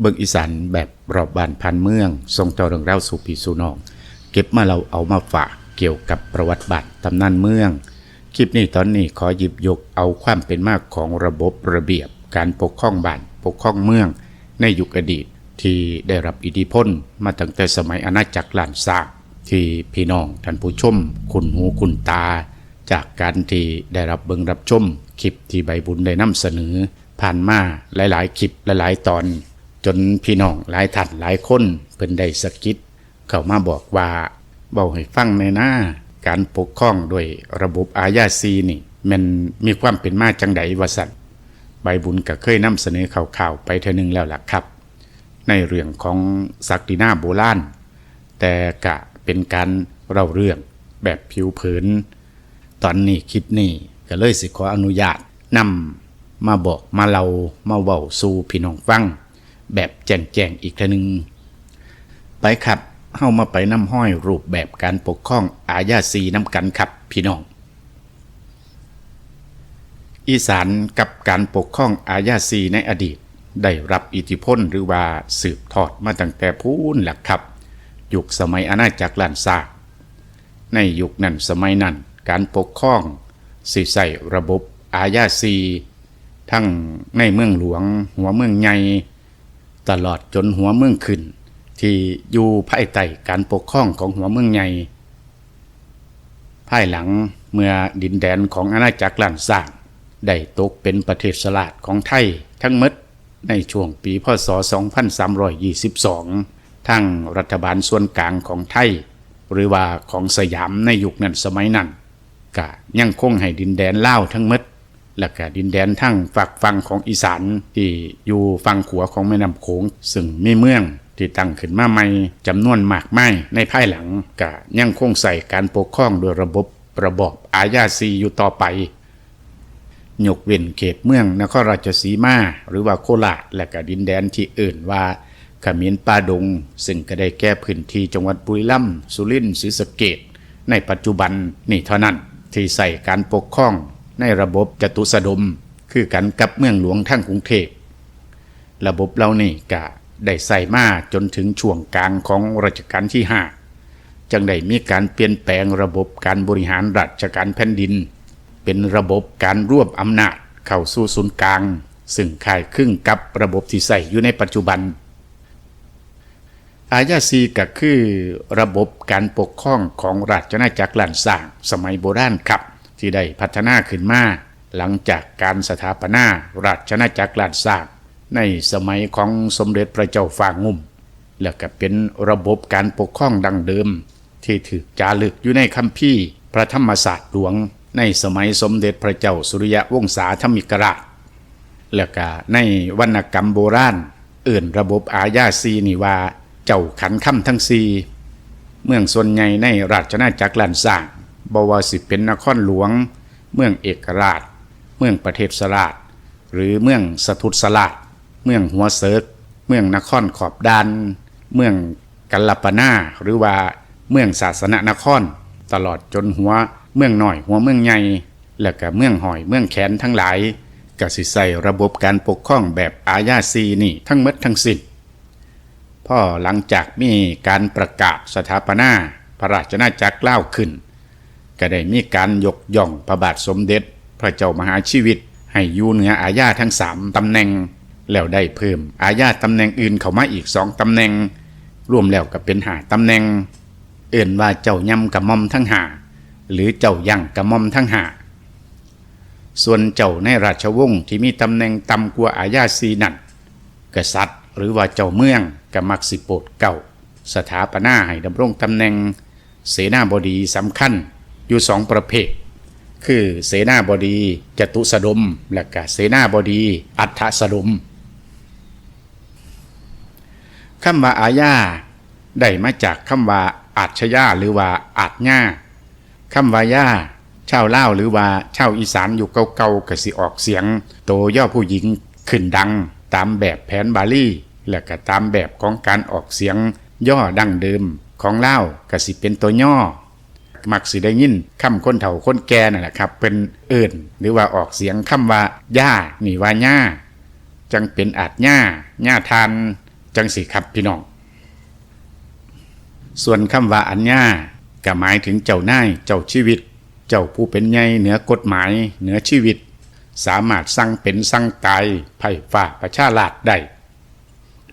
เบิงอีสานแบบรอบบ้านพันเมือง ทรงต่อเรื่องเล่าสู่พี่สู่น้อง เก็บมาเราเอามาฝากเกี่ยวกับประวัติบัตรตำนานเมือง คลิปนี้ตอนนี้ขอหยิบยกเอาความเป็นมากของระบบระเบียบ การปกครองบ้านปกครองเมือง ในยุคอดีตที่ได้รับอิทธิพลมาตั้งแต่สมัยอาณาจักรล้านซากที่พี่น้องท่านผู้ชม คุณหูคุณตา จากการที่ได้รับเบิงรับชมคลิปที่ใบบุญได้นำเสนอ ผ่านมาหลายๆคลิปหลายๆตอน จนพี่น้องหลายท่านหลายคนเพิ่นได้สะกิดเข้ามาบอกว่าเบาให้ฟังในหน้าการปกครองโดยระบบอาญาซีนี่ มันมีความเป็นมาจังไดว่าสันใบบุญก็เคยนำเสนอข่าวๆไปเทนึงแล้วล่ะครับ ในเรื่องของศักดินาโบราณแต่กะเป็นการเล่าเรื่องแบบผิวเผิน ตอนนี้คิดนี่ก็เลยสิขออนุญาตนำมาบอกมาเล่ามาเว้าสู่พี่น้องฟัง แบบแจ้งๆอีกทอหนึงไปครับเฮามาไปน้ำห้อยรูปแบบการปกครองอาญาซีน้ำกันครับพี่น้อง อีสานกับการปกครองอาญาซีในอดีต ได้รับอิทธิพลหรือว่าสืบทอดมาตั้งแต่พูนหละครับ ยุคสมัยอาณาจักรล้านซากในยุคนั้นสมัยนั้นการปกครองสิใส่ระบบอาญาซีทั้งในเมืองหลวง หัวเมืองใหญ่ ตลอดจนหัวเมืองขึ้น ที่อยู่ภายใต้การปกครองของหัวเมืองใหญ่ภายหลังเมื่อดินแดนของอาณาจักรล้านซากได้ตกเป็นประเทศสลาดของไทยทั้งมดในช่วงปีพศ 2322 ทั้งรัฐบาลส่วนกลางของไทย หรือว่าของสยามในยุคนั้นสมัยนั้นก็ยังคงให้ดินแดนเล่าทั้งมด และก็ดินแดนทั้งฝักฝั่งของอีสานที่อยู่ฝั่งขวาของแม่น้ำโขงซึ่งมีเมืองที่ตั้งขึ้นมาใหม่จำนวนมากมายในภายหลังก็ยังคงใส่การปกครองโดยระบบระบอบอาญาซีอยู่ต่อไปยกเว้นเขตเมืองนครราชสีมา หรือว่าโคราชและก็ดินแดนที่อื่นว่าขมิ้นป่าดง ซึ่งก็ได้แก้พื้นที่จังหวัดบุรีรัมย์สุรินทร์ศรีสะเกษในปัจจุบันนี่เท่านั้นที่ใส่การปกครอง ในระบบจตุสดมคือกันกับเมืองหลวงทั้งกรุงเทพระบบเรานี่กะได้ใส่มาจนถึงช่วงกลางของรัชกาลที่ 5จังได้มีการเปลี่ยนแปลงระบบการบริหารราชการแผ่นดิน เป็นระบบการรวบอำนาจเข้าสู่ศูนย์กลาง ซึ่งคล้ายคลึงกับระบบที่ใส่อยู่ในปัจจุบัน อาญาซีก็คือระบบการปกครองของราชอาณาจักรล้านสร้างสมัยโบราณครับ ที่ได้พัฒนาขึ้นมาหลังจากการสถาปนาราชอาจักรลานสร้างในสมัยของสมเด็จพระเจ้าฟ้างุ่ม และก็เป็นระบบการปกครองดังเดิม ที่ถือจารึกอยู่ในคัมภีร์พระธรรมศาสตร์หลวง ในสมัยสมเด็จพระเจ้าสุริยวงศาธมิกราชแล้วก็ในวรรณกรรมโบราณเอื่นระบบอาญาซีนีว่าเจ้าขันคำทั้งซีเมืองส่วนใหญ่ในราชอาจักรล้านสร้าง บวาสิเป็นนครหลวง เมืองเอกราช เมืองประเทศสลาดหรือเมืองสถุสลาดเมืองหัวเซิร์กเมืองนครขอบดานเมืองกัลลปนาหรือว่าเมืองศาสนนคร ตลอดจนหัวเมืองหน่อยหัวเมืองใหญ่และก็เมืองหอยเมืองแขนทั้งหลายก็สิใส่ระบบการปกครองแบบอาญาซีนี่ทั้งหมดทั้งสิ้นพ่อหลังจากมีการประกาศสถาปนาพระราชอาณาจักรเล่าขึ้น ก็ได้มีการยกย่องพระบาทสมเด็จ พระเจ้ามหาชีวิต ให้อยู่เหนืออาญาทั้งสามตำแหน่ง แล้วได้เพิ่มอาญาตำแหน่งอื่นเข้ามาอีกสองตำแหน่ง รวมแล้วก็เป็นหาตำแหน่ง เอื่นว่าเจ้าย่ำกระม่อมทั้งหาหรือเจ้ายั่งกระม่อมทั้งหาส่วนเจ้าในราชวงศ์ที่มีตำแหน่งต่ำกว่าอาญาซีนั่นกษัตริย์ หรือว่าเจ้าเมืองก็มักสิโปรดเก่า สถาปนาให้ดำรงตำแหน่ง เสนาบดีสำคัญ อยู่สองประเภท คือเสนาบดีจตุสดม และก็เสนาบดีอัฏฐสดมคำว่าอาญาได้มาจากคำว่าอาชญาหรือว่าอาจญาคำว่าญาชาวเล่าหรือว่าชาวอีสานอยู่เก่าๆกสิออกเสียง โตย่อผู้หญิงขึ้นดัง ตามแบบแผนบาลีและก็ตามแบบของการออกเสียง ย่อดั้งเดิมของเล่ากสิเป็นตัวย่อ มักสิได้ยินคำคนเฒ่าคนแก่นั่นแหละครับ เป็นเอิ่นหรือว่าออกเสียงคำว่าย่านี่ว่าย่าจังเป็นอาจย่าย่าทานจังสิครับพี่น้อง ส่วนคำว่าอัญญาก็หมายถึงเจ้านายเจ้าชีวิต เจ้าผู้เป็นใหญ่เหนือกฎหมายเหนือชีวิต สามารถสั่งเป็นสั่งตายไพ่ฝ่าประชาราษฎร์ได้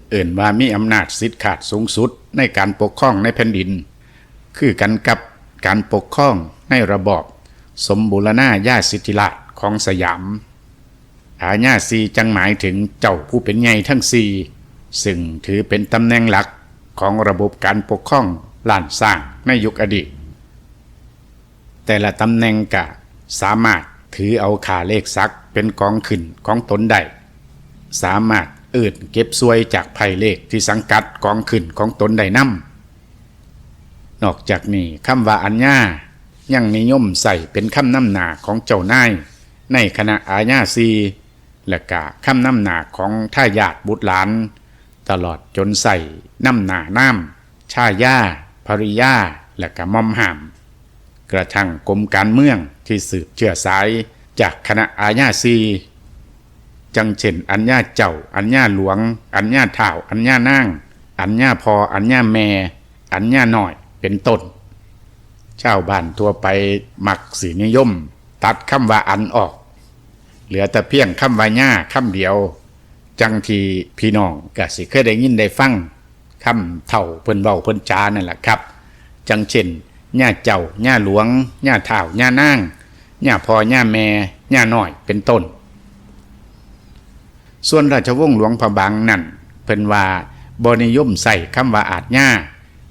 เอิ่นว่ามีอำนาจสิทธิขาดสูงสุดในการปกครองในแผ่นดิน คือกันกับ การปกครองในระบอบสมบูรณาญาสิทธิราชของสยามอาญาซีจังหมายถึงเจ้าผู้เป็นใหญ่ทั้งสี่ซึ่งถือเป็นตำแหน่งหลักของระบบการปกครองล้านสร้างในยุคอดีต แต่ละตำแหน่งกะสามารถถือเอาขาเลขซักเป็นกองขึ้นของตนได้สามารถอื่นเก็บซวยจากไพ่เลขที่สังกัดกองขึ้นของตนได้นำ นอกจากนี้คำว่าอัญญายังนิยมใส่เป็นคำนำหนาของเจ้านายในคณะอาญาซีและกะคำนำหนาของท่ายาทบุตรหลาน ตลอดจนใส่นำหนาน้ำชายาภริยาและกะมอมหาม กระทั่งกรมการเมืองที่สืบเชื้อสายจากคณะอาญาซีจังเช่นอัญญาเจ้า อัญญาหลวง อัญญาเท่าอัญญานางอัญญาพออัญญาแม่ อัญญาหน่อย เป็นต้นชาวบ้านทั่วไปหมักสีนิยม ตัดคำว่าอันออก เหลือแต่เพียงคำว่าญ่าคำเดียว จังทีพี่น้องก็สิเคยได้ยินได้ฟังคำเท่าเพิ่นเว้าเพิ่นจานั่นแหละครับ จังเช่นญ่าเจ้าญ่าหลวงญ่าเท่าญ่านางญ่าพ่อย่าแม่ญ่าน้อยเป็นต้น ส่วนราชวงศ์หลวงพระบางนั่นเพิ่นว่าบนิยมใส่คำว่าอาจญ่า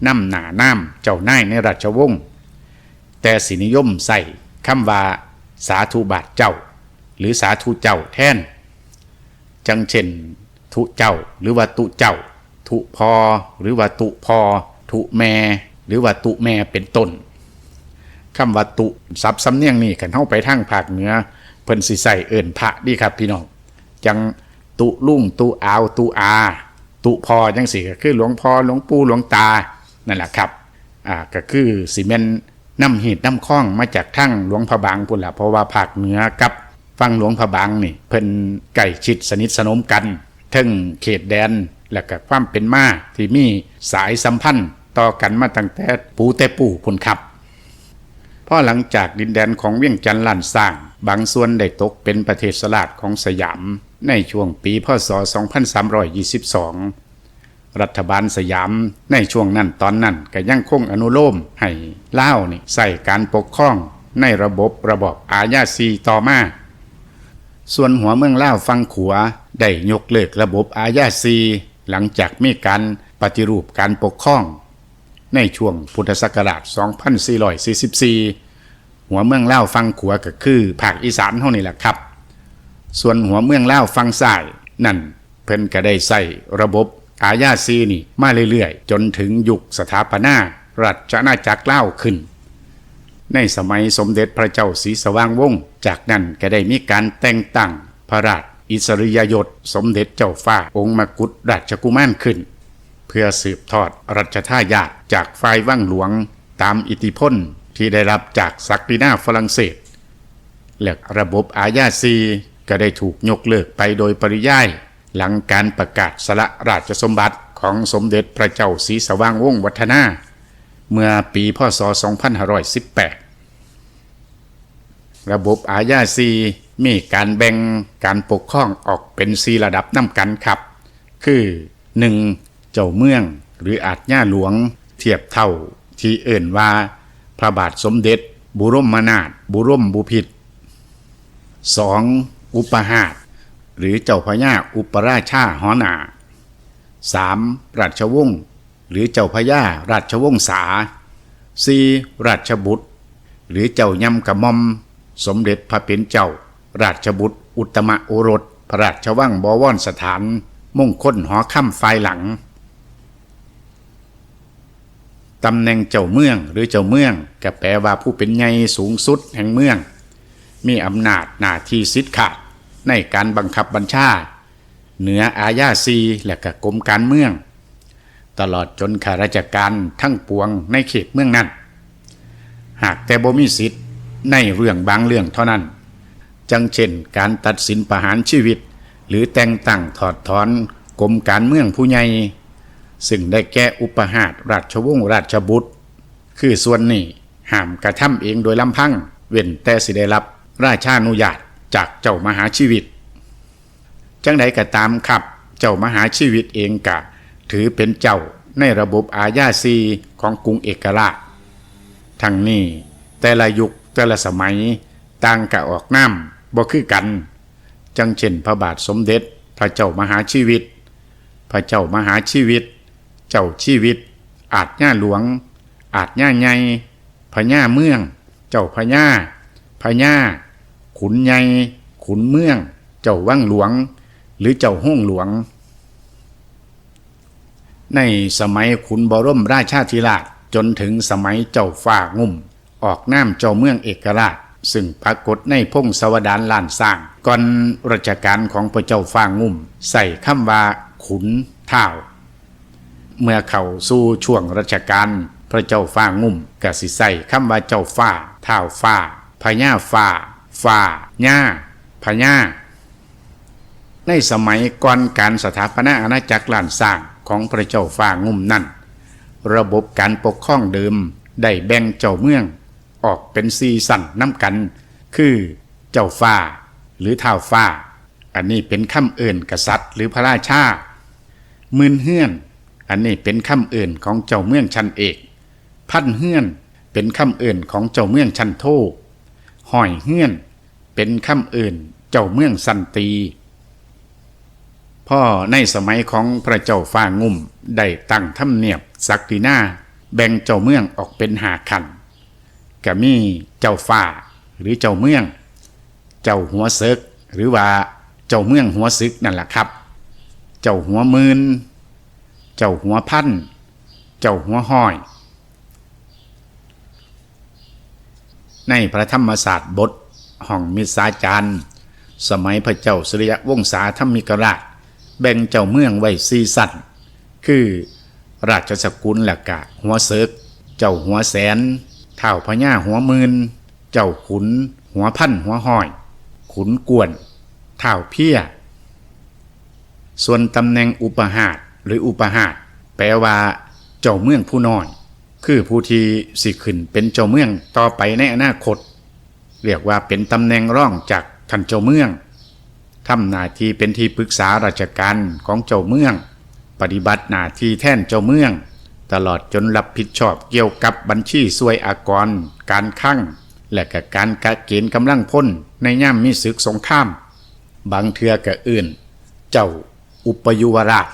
น้ำหนาน้ำเจ้านายในราชวงศ์แต่สินิยมใส่คำว่า สาธุบาทเจ้า หรือสาธุเจ้าแทน จังเช่น ทุเจ้าหรือว่าตุเจ้า ทุพอหรือว่าตุพอ ทุแม่หรือว่าตุแม่เป็นต้นคำว่าตุซับสำเนียงนี่กันเข้าไปทางภาคเหนือเพิ่นสิใส่เอิ่นพระดีครับพี่น้องจังตุลุ่งตุอาวตุอา ตุพอจังสี่ก็คือหลวงพ่อหลวงปู่หลวงตา นั่นแหละครับอ่าก็คือสิเมนน้ำหีดน้ำข้องมาจากทั้งหลวงพระบางพุ่นละเพราะว่าภาคเหนือกับฟังหลวงพระบางนี่เพิ่นใกล้ชิดสนิทสนมกันทั้งเขตแดนและก็ความเป็นมาที่มีสายสัมพันธ์ต่อกันมาตั้งแต่ปูแต่ปู่พุ่นครับพอหลังจากดินแดนของเวียงจันทร์ล้านสร้าง บางส่วนได้ตกเป็นประเทศสลาดของสยาม ในช่วงปีพศ 2322 รัฐบาลสยามในช่วงนั้นตอนนั้นก็ยังคงอนุโลมให้เล่านี่ใส่การปกครองในระบบระบอบอาญาซีต่อมา ส่วนหัวเมืองเล่าฟังขัวได้ยกเลิกระบบอาญาซีหลังจากมีการปฏิรูปการปกครอง ในช่วงพุทธศักราช 2444 หัวเมืองเล่าฟังขัวก็คือภาคอีสานเท่านี้แหละครับ ส่วนหัวเมืองเล่าฟังซ้ายนั่นเพิ่นก็ได้ใส่ระบบ อาญาซีนี่มาเรื่อยๆ จนถึงยุคสถาปนารัชอาณาจักรเล่าขึ้น ในสมัยสมเด็จพระเจ้าศรีสว่างวงศ์จากนั้นก็ได้มีการแต่งตั้งพระราชอิสริยยศสมเด็จเจ้าฟ้าองค์มกุฎราชกุมารขึ้น เพื่อสืบทอดรัชทายาทจากฝ่ายว่างหลวงตามอิทธิพลที่ได้รับจากศักดินาฝรั่งเศสและระบบอาญาซีก็ได้ถูกยกเลิกไปโดยปริยาย หลังการประกาศสละราชสมบัติของสมเด็จพระเจ้าศรีสว่างวงศ์วัฒนา เมื่อปีพศ 2518 ระบบอาญาซีมีการแบ่งการปกครองออกเป็นสีระดับน้ำกันครับ คือ 1. เจ้าเมืองหรืออาจญาหลวง เทียบเท่าที่เอิ่นว่า พระบาทสมเด็จ บุรมนาถบุรมบุพิตร 2. อุปหาต หรือเจ้าพญาอุปราชาหอนา 3. ราชวงศ์หรือเจ้าพญาราชวงศา 4. ราชบุตร หรือเจ้ายำกระมอม สมเด็จพระเป็นเจ้า ราชบุตร อุตตมโอรส พระราชวังบวรสถาน มงคลหอค่ำไฟหลังตำแหน่งเจ้าเมืองหรือเจ้าเมืองก็แปลว่าผู้เป็นใหญ่สูงสุดแห่งเมือง มีอำนาจหน้าที่สิทธิ์ขาด ในการบังคับบัญชา เหนืออาญาซีและก็กรมการเมือง ตลอดจนข้าราชการทั้งปวงในเขตเมืองนั้น หากแต่บ่มีสิทธิ์ในเรื่องบางเรื่องเท่านั้น จังเช่นการตัดสินประหารชีวิต หรือแต่งตั้งถอดถอนกรมการเมืองผู้ใหญ่ซึ่งได้แก้อุปหาตราชวงศ์ราชบุตร คือส่วนนี้ห้ามกระทำเองโดยลำพัง เว้นแต่สิได้รับราชานุญาต จากเจ้ามหาชีวิต จังใดก็ตามครับ เจ้ามหาชีวิตเองกะ ถือเป็นเจ้าในระบบอาญาซีของกรุงเอกราชทั้งนี้แต่ละยุคแต่ละสมัยต่างกะออกน้ำบ่คือกัน จังเช่นพระบาทสมเด็จพระเจ้ามหาชีวิต พระเจ้ามหาชีวิต เจ้าชีวิต อาจย่าหลวง อาจย่าใหญ่พญาเมือง เจ้าพญาพญา ขุนใหญ่ขุนเมือง เจ้าวังหลวง หรือเจ้าห้องหลวง ในสมัยขุนบรมราชาธิราชจนถึงสมัยเจ้าฟ้างุ่ม ออกน้ำเจ้าเมืองเอกราช ซึ่งปรากฏในพงศาวดารล้านสร้างก่อนรัชกาลของพระเจ้าฟ้างุ่ม ใส่คำว่าขุนเท่าเมื่อเข้าสู่ช่วงรัชกาลพระเจ้าฟ้างุ่มก็สิใส่คำว่าเจ้าฟ้าเท่าฟ้าพญาฟ้า ฟ้าญ่าพญาในสมัยก่อนการสถาปนาอาณาจักรล้านสร้างของพระเจ้าฟ้างุ่มนั่น ระบบการปกครองเดิมได้แบ่งเจ้าเมือง ออกเป็นซีสั่นน้ำกัน คือเจ้าฟ้า หรือท้าวฟ้า อันนี้เป็นคำเอื่นกษัตริย์หรือพระราชามืนเฮือน อันนี้เป็นคำเอื่นของเจ้าเมืองชั้นเอก พันเฮือนเป็นคำเอื่นของเจ้าเมืองชั้นโทหอยเฮือน เป็นคำอื่นเจ้าเมืองสันตีพ่อในสมัยของพระเจ้าฟ้างุ่มได้ตั้งทำเนียบศักดินาแบ่งเจ้าเมืองออกเป็นหาขันก็มีเจ้าฟ้าหรือเจ้าเมือง เจ้าหัวเซึก หรือว่าเจ้าเมืองหัวซึกนั่นแหละครับ เจ้าหัวมืนเจ้าหัวพันเจ้าหัวห้อย ในพระธรรมศาสตร์บท ห้องมิตรสาจารย์ สมัยพระเจ้าสุริยวงศาธรรมิกราช แบ่งเจ้าเมืองไว้ซีสันคือราชสกุลและกะหัวเซิกเจ้าหัวแสนเท่าพญาหัวมืนเจ้าขุน หัวพันหัวห้อย ขุนกวนเท่าเพี้ย ส่วนตำแหน่งอุปหาตหรืออุปหาตแปลว่า เจ้าเมืองผู้น้อย คือผู้ที่สิขึ้นเป็นเจ้าเมืองต่อไปในอนาคต เรียกว่าเป็นตำแหน่งร่องจากท่านเจ้าเมืองทำหน้าที่เป็นที่ปรึกษาราชการของเจ้าเมือง ปฏิบัติหน้าที่แทนเจ้าเมือง ตลอดจนรับผิดชอบเกี่ยวกับบัญชีสวยอากร การข้างและก็การกะเกณฑ์กำลังพ้นในย่ามมีศึกสงคราม บางเทือกะอื่น เจ้าอุปยุวราช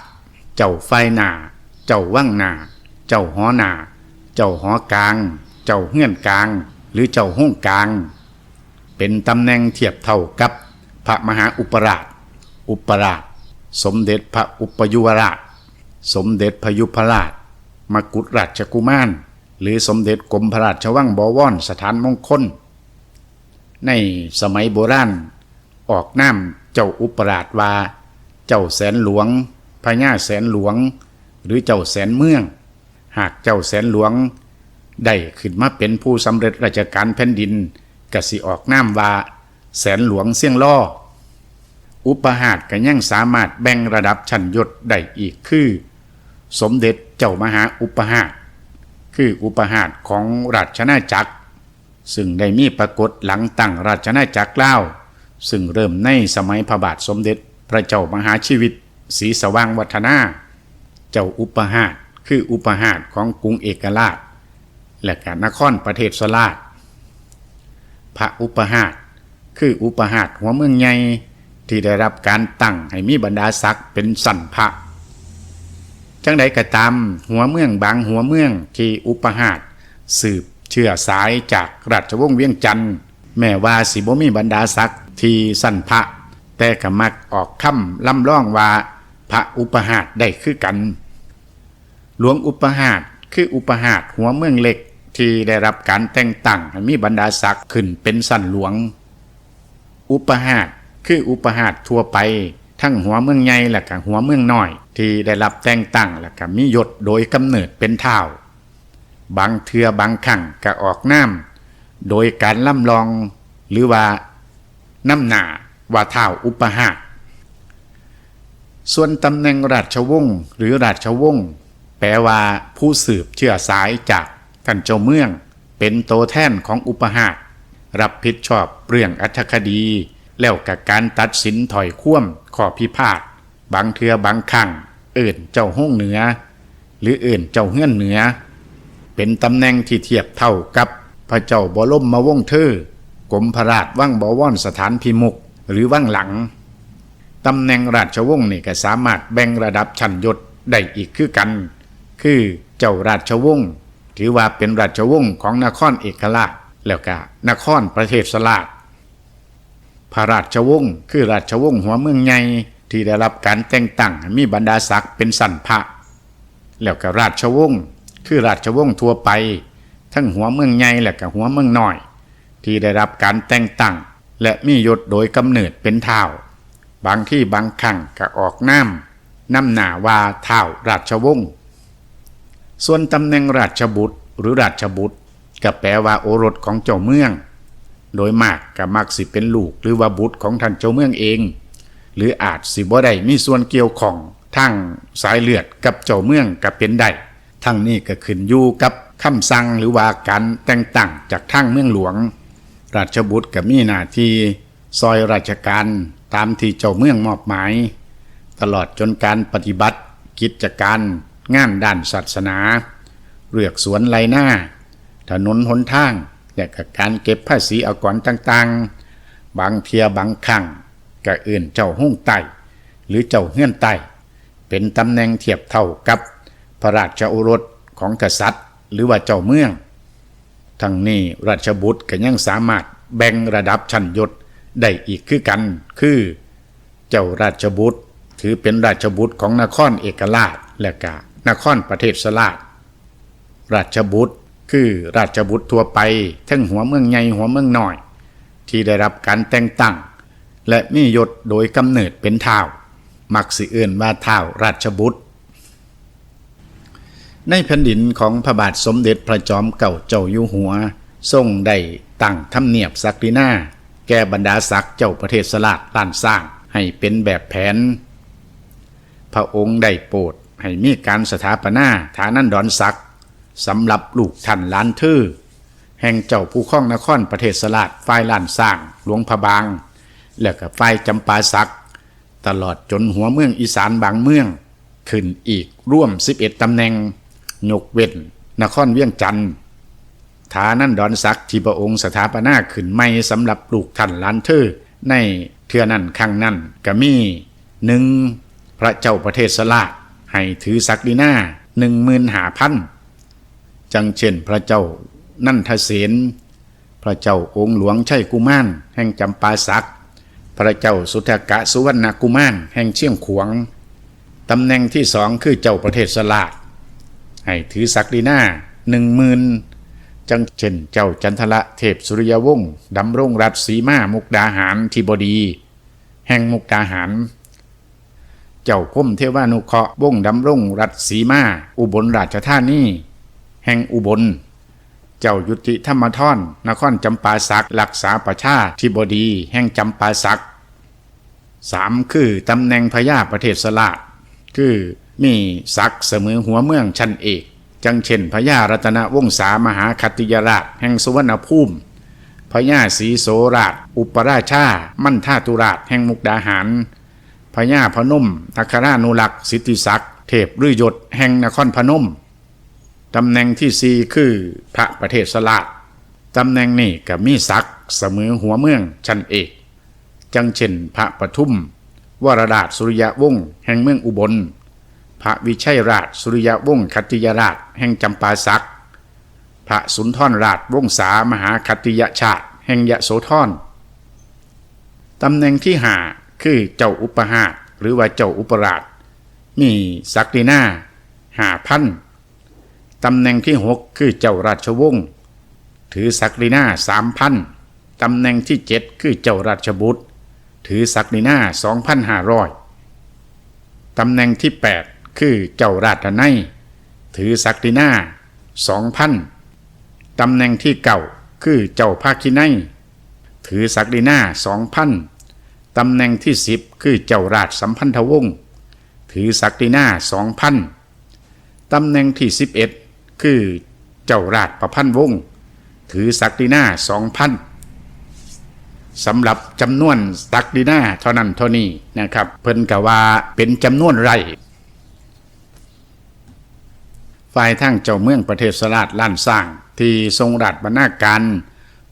เจ้าไฟหนา เจ้าว่างหนา เจ้าหอหนา เจ้าหอกลาง เจ้าเฮื่อนกลาง หรือเจ้าห้องกลาง เป็นตำแหน่งเทียบเท่ากับพระมหาอุปราช อุปราช สมเด็จพระอุปยุวราช สมเด็จพยุพราช มกุฎราชกุมาร หรือสมเด็จกรมพระราชวังบวรสถานมงคล ในสมัยโบราณ ออกน้ำเจ้าอุปราชว่า เจ้าแสนหลวงพญาแสนหลวง หรือเจ้าแสนเมือง หากเจ้าแสนหลวง ได้ขึ้นมาเป็นผู้สำเร็จราชการแผ่นดิน กสิออกน้ำว่า แสนหลวงเสี่ยงล่อ อุปหาตก็ยังสามารถแบ่งระดับชั้นยศได้อีกคือ สมเด็จเจ้ามหาอุปหาตคืออุปหาตของราชนาจักร ซึ่งได้มีปรากฏหลังตั้งราชนาจักรเล่าซึ่งเริ่มในสมัยพระบาทสมเด็จพระเจ้ามหาชีวิตศรีสว่างวัฒนา เจ้าอุปหาตคืออุปหาตของกรุงเอกราช และกานครประเทศสลาด พระอุปหาตคืออุปหาตหัวเมืองใหญ่ที่ได้รับการตั้งให้มีบรรดาศักดิ์เป็นสันพระจังใดก็ตามหัวเมืองบางหัวเมืองที่อุปหาตสืบเชื่อสายจากราชวงศ์เวียงจันทร์แม้ว่าสิบมีบรรดาศักดิ์ที่สันพระ แต่ก็มักออกคำล่ำล่องว่าพระอุปหาตได้คือกัน หลวงอุปหาตคืออุปหาตหัวเมืองเล็ก ที่ได้รับการแต่งตั้งมีบรรดาศักดิ์ขึ้นเป็นสันหลวง อุปหาตคืออุปหาตทั่วไป ทั้งหัวเมืองใหญ่และก็หัวเมืองน้อย ที่ได้รับแต่งตั้งและก็มียศโดยกำเนิดเป็นเท่าบางเทือบางขังก็ออกน้ำโดยการล่ำลองหรือว่าน้ำหนาว่าเท่าอุปหาตส่วนตำแหน่งราชวงศ์หรือราชวงศ์แปลว่าผู้สืบเชื้อสายจาก ท่านเจ้าเมืองเป็นโตวแท่นของอุปหาสรับผิดชอบเรื่องอัธคดี แล้วกับการตัดสินถอยคว่ำข้อพิพาทบางเทือบางครั้งเอิ่นเจ้าห้องเหนือ หรือเอิ่นเจ้าเฮือนเหนือ เป็นตำแหน่งที่เทียบเท่ากับพระเจ้าบรมมาวงเธอกรมพระราชว่างบวรสถานพิมุกหรือว่างหลังตำแหน่งราชวงศ์นี่ก็สามารถแบ่งระดับชั้นยศได้อีกคือกัน คือเจ้าราชวงศ์ ถือว่าเป็นราชวงศ์ของนครเอกราช แล้วก็นครประเทศสลาดพระราชวงศ์คือราชวงศ์หัวเมืองใหญ่ที่ได้รับการแต่งตั้งมีบรรดาศักดิ์เป็นสันพระ แล้วก็ราชวงศ์คือราชวงศ์ทั่วไป ทั้งหัวเมืองใหญ่และก็หัวเมืองน้อย ที่ได้รับการแต่งตั้งและมียศโดยกำเนิดเป็นเท้าบางที่บางครั้งก็ออกน้ำน้ำหนาว่าเท้าราชวงศ์ ส่วนตำแหน่งราชบุตรหรือราชบุตรก็แปลว่าโอรสของเจ้าเมือง โดยมากก็มักสิเป็นลูกหรือว่าบุตรของท่านเจ้าเมืองเอง หรืออาจสิบ่ได้มีส่วนเกี่ยวของทั้งสายเลือดกับเจ้าเมืองก็เป็นได้ทั้งนี้ก็ขึ้นอยู่กับคำสั่งหรือว่าการแต่งตั้งจากทางเมืองหลวง ราชบุตรก็มีหน้าที่ซอยราชการตามที่เจ้าเมืองมอบหมาย ตลอดจนการปฏิบัติกิจการ งานด้านศาสนา เรือกสวนไรหน้า ถนนหนทางและก็การเก็บภาษีอากรต่างๆ บางเทียบางครั้งก็เอื่นเจ้าห้องไตหรือเจ้าเฮือนไตเป็นตำแหน่งเทียบเท่ากับพระราชโอรสของกษัตริย์ หรือว่าเจ้าเมือง ทั้งนี้ราชบุตรก็ยังสามารถแบ่งระดับชั้นยศได้อีกคือกัน คือ เจ้าราชบุตรถือเป็นราชบุตรของนครเอกราชและกา นครประเทศสลาดราชบุตรคือราชบุตรทั่วไป ทั้งหัวเมืองใหญ่หัวเมืองน้อย ที่ได้รับการแต่งตั้ง และมียศโดยกำเนิดเป็นเท้ามักสิเอื่นว่าเท้าราชบุตร ในแผ่นดินของพระบาทสมเด็จพระจอมเก่าเจ้าอยู่หัว ทรงได้ตั้งทำเนียบศักดินาแก่บรรดาศักดิ์เจ้าประเทศสลาดล้านสร้างให้เป็นแบบแผน พระองค์ได้โปรด ให้มีการสถาปนาฐานันดรศักดิ์สำหรับลูกท่านล้านทื่อ แห่งเจ้าผู้ข้องนครประเทศสลาดฝ่ายล้านสร้างหลวงพระบาง และกับฝ่ายจำปาสักตลอดจนหัวเมืองอีสานบางเมือง ขึ้นอีกร่วม 11ตำแหน่งยกเว้นนครเวียงจันทร์ฐานันดอนซักดิ์ที่พระองค์สถาปนาขึ้นไม่สำหรับลูกท่านล้านเธอในเทือนั้นครั้งนั้นก็มีหนึ่งพระเจ้าประเทศสลาด ให้ถือศักดินาหนึ่งหมื่นหาพันจังเช่นพระเจ้านั่นทเสนพระเจ้าองค์หลวงชัยกุมารแห่งจำปาสักพระเจ้าสุทธกะสุวรรณกุมารแห่งเชียงขวงตำแหน่งที่สองคือเจ้าประเทศสลาดให้ถือศักดินาหนึ่งหมื่นจังเช่นเจ้าจันทละเทพสุริยวงศ์ดำรงรัฐสีมามุกดาหารทิบดี แห่งมุกดาหาร เจ้าพมเทวานุเคราะห์วงดำรงรัฐสีมา อุบลราชธานีแห่งอุบล เจ้ายุติธรรมทรนนครจำปาสักรักษาประชาทิบดีแห่งจำปาสักสามคือตำแหน่งพญาประเทศสลาดคือมีศักดิ์เสมอหัวเมืองชั้นเอก จังเช่นพญารัตนวงศามหาคติยราชแห่งสุวรรณภูมิพญาศรีโสราช อุปราชา มั่นท่าตุราชแห่งมุกดาหาร พญาพนมทัครานุรักษ์สิทธิศักดิ์เทพฤยศแห่งนครพนมตำแหน่งที่สี่คือพระประเทศสลาดตำแหน่งนี้ก็มีศักดิ์เสมอหัวเมืองชั้นเอก จังเช่นพระปทุม วรราชสุริยวงศ์แห่งเมืองอุบล พระวิชัยราชสุริยวงศ์คัตติยราชแห่งจำปาสักพระสุนทรราชวงศามหาคัตติยชาติ แห่งยะโสธรตำแหน่งที่ห้า คือเจ้าอุปหาหรือว่าเจ้าอุปราช มีศักดินาหาพันตำแหน่งที่หกคือเจ้าราชวงศ์ถือศักดินาสามพันตำแหน่งที่เจ็ดคือเจ้าราชบุตร ถือศักดินาสองพันห้าร้อยตำแหน่งที่แปดคือเจ้าราชนัยถือศักดินาสองพันตำแหน่งที่เก่าคือเจ้าภาคินัยถือศักดินาสองพัน ตำแหน่งที่สิบคือเจ้าราชสัมพันธวงศ์ถือศักดินาสองพันตำแหน่งที่11คือเจ้าราชประพันธ์วงศ์ถือศักดินา2,000สำหรับจำนวนศักดินาเท่านั้นเท่านี้นะครับ เพิ่นกะว่าเป็นจำนวนไร่ฝ่ายทั้งเจ้าเมืองประเทศสลาดล้านสร้าง ที่ทรงราชบรรณาการ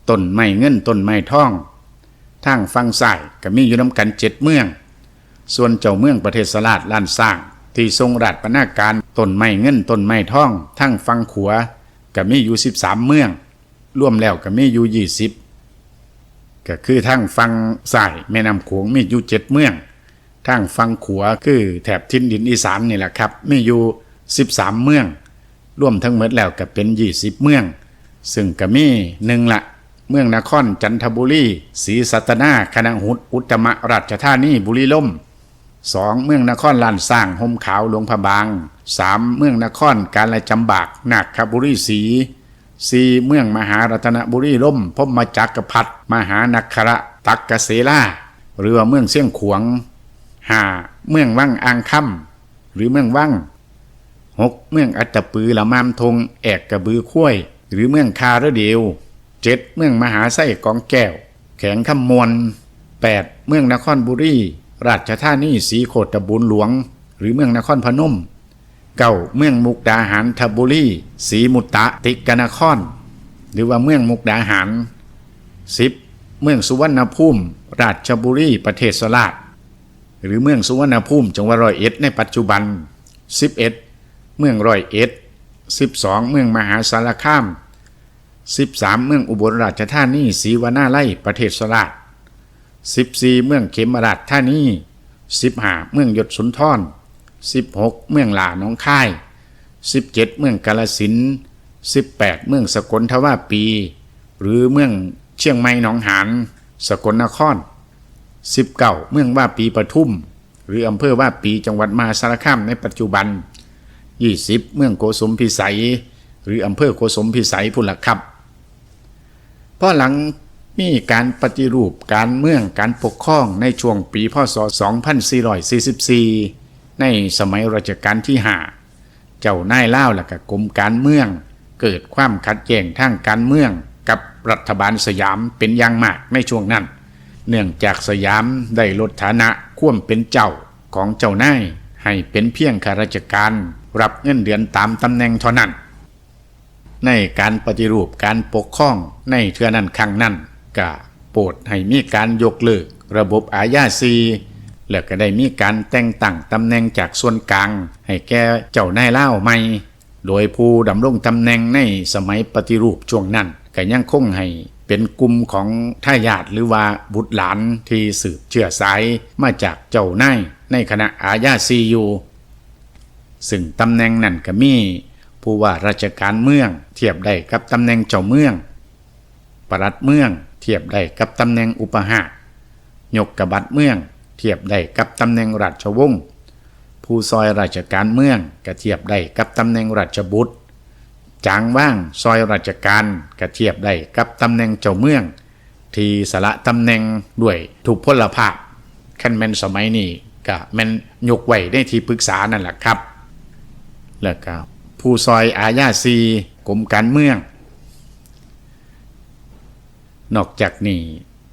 ต้นไม้เงินต้นไม้ทอง ทางฝั่งซ้ายก็มีอยู่น้ำกันเจ็ดเมือง ส่วนเจ้าเมืองประเทศสลาดล้านสร้าง ที่ทรงราชบรรณาการต้นไม้เงินต้นไม้ทองทั้งฝั่งขวาก็มีอยู่13เมือง รวมแล้วก็มีอยู่20ก็คือทางฝั่งซ้ายแม่น้ำโขงมีอยู่เจ็ดเมืองทางฝั่งขวาคือแถบทินดินอีสานนี่แหละครับมีอยู่13เมือง รวมทั้งหมดแล้วก็เป็น20เมือง ซึ่งก็มีหนึ่งละ เมืองนครจันทบุรีศรีสัตนาคณะหุดอุตตมราชธานีบุรีลมสองเมืองนครลานสร้างห่มขาวหลวงพะบางสามเมืองนครกาลจำบากนาคบุรีศรีสี่เมืองมหารัตนบุรีล่มพมมาจักรพัฒมหานักขระตักกเสลาหรือว่าเมืองเสี่ยงขวงห้าเมืองวังอ่างค่ำหรือเมืองวังหกเมืองอัตตปือละมามทง แอกกระบือคุ้ยหรือเมืองคาระเดียว เจ็ดเมืองมหาไส้กองแก้ว แข็งคำมวลแปดเมืองนครบุรีราชธานีสีโคตบุญหลวง หรือเมืองนครพนมเก้าเมืองมุกดาหารทบุรีสีมุตตะติกนคร หรือว่าเมืองมุกดาหารสิบเมืองสุวรรณภูมิ ราชบุรีประเทศสลาดหรือเมืองสุวรรณภูมิจังหวัดร้อยเอ็ดในปัจจุบัน 11 เมืองร้อยเอ็ด 12 เมืองมหาสารคาม 13 เมืองอุบลราชธานีศรีวนาไล่ประเทศสลาด14 เมืองเขมราชธานี15 เมืองยศสุนทร16 เมืองหลาหนองค่าย 17 เมืองกาลสิน18 เมืองสกลทวาปี หรือเมืองเชียงใหม่หนองหานสกลนคร 19 เมืองว่าปีปทุม หรืออำเภอว่าปีจังหวัดมหาสารคามในปัจจุบัน 20 เมืองโกสมพิสัย หรืออำเภอโกสมพิสัยพุ่นละครับ พราะหลังมีการปฏิรูปการเมืองการปกครองในช่วงปีพศ 2444 ในสมัยรัชกาลที่ 5 เจ้านายเล่าและกับกรมการเมือง เกิดความขัดแย้งทางการเมืองกับรัฐบาลสยามเป็นอย่างมากในช่วงนั้น เนื่องจากสยามได้ลดฐานะข่วมเป็นเจ้าของเจ้านายให้เป็นเพียงข้าราชการ รับเงินเดือนตามตำแหน่งเท่านั้น ในการปฏิรูปการปกครองในเทือนั้นครั้งนั้นก็โปรดให้มีการยกเลิกระบบอาญาซีแล้วก็ได้มีการแต่งตั้งตำแหน่งจากส่วนกลาง ให้แก่เจ้านายเล่าใหม่ โดยผู้ดำรงตำแหน่งในสมัยปฏิรูปช่วงนั้นก็ยังคงให้เป็นกลุ่มของทายาทหรือว่าบุตรหลานที่สืบเชื้อสายมาจากเจ้านายในคณะอาญาซีอยู่ ซึ่งตำแหน่งนั้นก็มี ผู้ว่าราชการเมือง เทียบได้กับตำแหน่งเจ้าเมืองปลัดเมือง เทียบได้กับตำแหน่งอุปหาสยกกบัตรเมือง เทียบได้กับตำแหน่งราชวงศ์ผู้ซอยราชการเมืองก็เทียบได้กับตำแหน่งราชบุตรจางว่างซอยราชการก็เทียบได้กับตำแหน่งเจ้าเมือง ที่สละตำแหน่งด้วยถูกพลภาพคันแมนสมัยนี้ก็แมนยกไว้ได้ที่ปรึกษานั่นแหละครับ แล้วก็ ผู้ซอยอาญาซีกรมการเมือง นอกจากนี้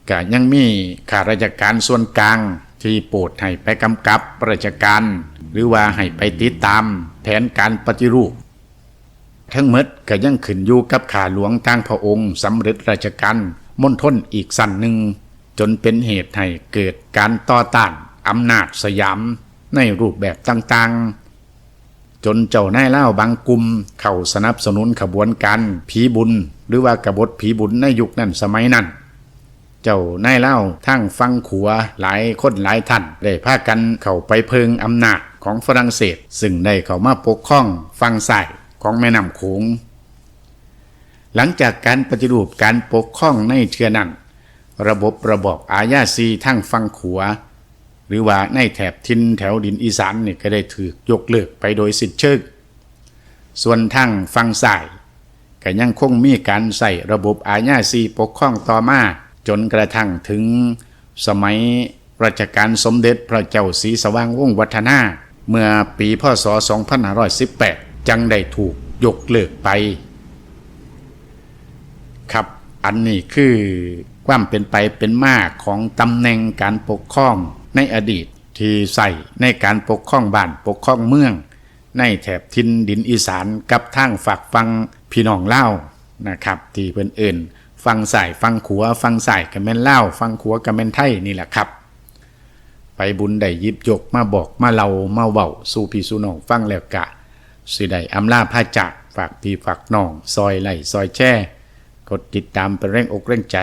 ก็ยังมีข้าราชการส่วนกลางที่โปรดให้ไปกำกับราชการ หรือว่าให้ไปติดตามแผนการปฏิรูป ทั้งหมดก็ยังขึ้นอยู่กับข่าหลวงตั้งพระองค์สำเร็จราชการมณฑลอีกสั้นหนึ่ง จนเป็นเหตุให้เกิดการต่อต้านอำนาจสยามในรูปแบบต่างๆ จนเจ้านายเล่าบางกลุ่มเข้าสนับสนุนขบวนการผีบุญ หรือว่ากบฏผีบุญในยุคนั้นสมัยนั้น เจ้านายเล่าทั้งฟังขัวหลายคนหลายท่านได้พากันเข้าไปเพิงอำนาจของฝรั่งเศส ซึ่งได้เข้ามาปกครองฟังซ้ายของแม่น้ำโขงหลังจากการปฏิรูปการปกครองในเทือนั้น ระบบระบอบอาญาซีทั้งฟังขัว หรือว่าในแถบทินแถวดินอีสานนี่ก็ได้ถูกยกเลิกไปโดยสิ้นเชิงส่วนทางฟังซ้ายก็ยังคงมีการใส่ระบบอาญาซีปกครองต่อมาจนกระทั่งถึงสมัยรัชกาลสมเด็จพระเจ้าศรีสว่างวงศ์วัฒนา เมื่อปีพศ 2518 จังได้ถูกยกเลิกไป ครับอันนี้คือความเป็นไปเป็นมาของตำแหน่งการปกครอง ในอดีตที่ใส่ในการปกครองบ้านปกครองเมือง ในแถบทินดินอีสานกับทางฝากฟังพี่น้องเล่านะครับ ที่เพิ่อนเอิ่นฟังใสายฟังขัวฟังใสายกับแม่นเล่าฟังขัวกับแม่นไทยนี่แหละครับ ไปบุญได้ยิบยกมาบอกมาเล่ามาเว้าสู่พี่สู่น้องฟังแล้วกะสิได้อำลาพาจากฝากพี่ฝากน้องซอยไหลซอยแช่กดติดตามเป็นแรงอกแรงใจ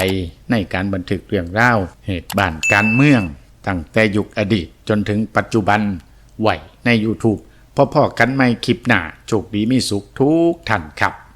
ในการบันทึกเรื่องราเหตุบ้านการเมือง ตั้งแต่ยุคอดีตจนถึงปัจจุบันไหวใน YouTube พ่อๆกันไม่คลิปหน้าโชคดีมีสุขทุกท่านครับ